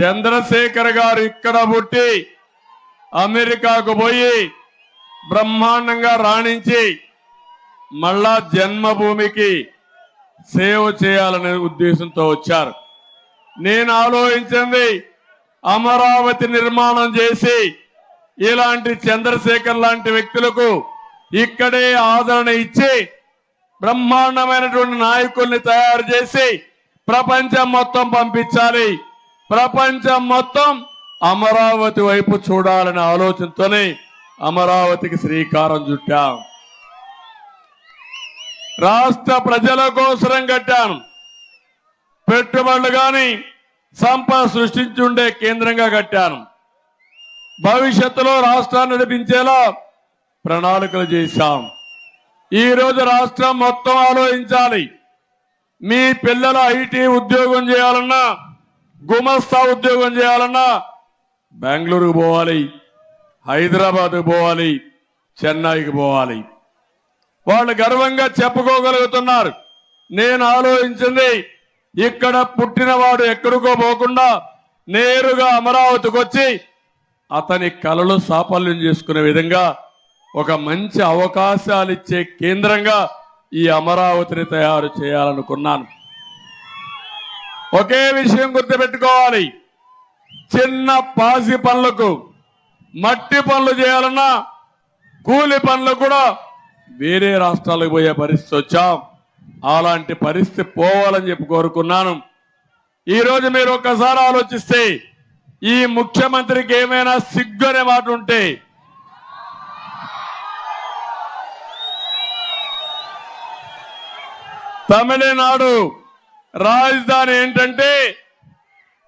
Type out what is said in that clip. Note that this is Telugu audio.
చంద్రశేఖర్ గారు ఇక్కడ పుట్టి అమెరికాకు పోయి బ్రహ్మాండంగా రాణించి మళ్ళా జన్మభూమికి సేవ చేయాలనే ఉద్దేశంతో వచ్చారు. నేను ఆలోచించింది అమరావతి నిర్మాణం చేసి ఇలాంటి చంద్రశేఖర్ లాంటి వ్యక్తులకు ఇక్కడే ఆదరణ ఇచ్చి బ్రహ్మాండమైనటువంటి నాయకుల్ని తయారు చేసి ప్రపంచం మొత్తం పంపించాలి. ప్రపంచం మొత్తం అమరావతి వైపు చూడాలనే ఆలోచనతోనే అమరావతికి శ్రీకారం చుట్టాం. రాష్ట్ర ప్రజల కోసరం కట్టాను పెట్టుబడులు గాని సంపద సృష్టించుండే కేంద్రంగా కట్టాను భవిష్యత్తులో రాష్ట్రాన్ని నడిపించేలా ప్రణాళికలు చేశాం. ఈ రోజు రాష్ట్రం మొత్తం ఆలోచించాలి. మీ పిల్లల ఐటీ ఉద్యోగం చేయాలన్నా గుమస్తా ఉద్యోగం చేయాలన్నా బెంగళూరుకు పోవాలి హైదరాబాద్కు పోవాలి చెన్నైకి పోవాలి. వాళ్ళు గర్వంగా చెప్పుకోగలుగుతున్నారు. నేను ఆలోచించింది ఇక్కడ పుట్టినవాడు ఎక్కడికో పోకుండా నేరుగా అమరావతికి వచ్చి అతని కలలు సాఫల్యం చేసుకునే విధంగా ఒక మంచి అవకాశాలు ఇచ్చే కేంద్రంగా ఈ అమరావతిని తయారు చేయాలనుకున్నాను. ఒకే విషయం గుర్తుపెట్టుకోవాలి. చిన్న పాసి పనులకు మట్టి పనులు చేయాలన్నా కూలి పనులు కూడా వేరే రాష్ట్రాలకు పోయే పరిస్థితి వచ్చాం. అలాంటి పరిస్థితి పోవాలని చెప్పి కోరుకున్నాను. ఈరోజు మీరు ఒక్కసారి ఆలోచిస్తే ఈ ముఖ్యమంత్రికి ఏమైనా సిగ్గు అనే మాట ఉంటే? తమిళనాడు రాజధాని ఏంటంటే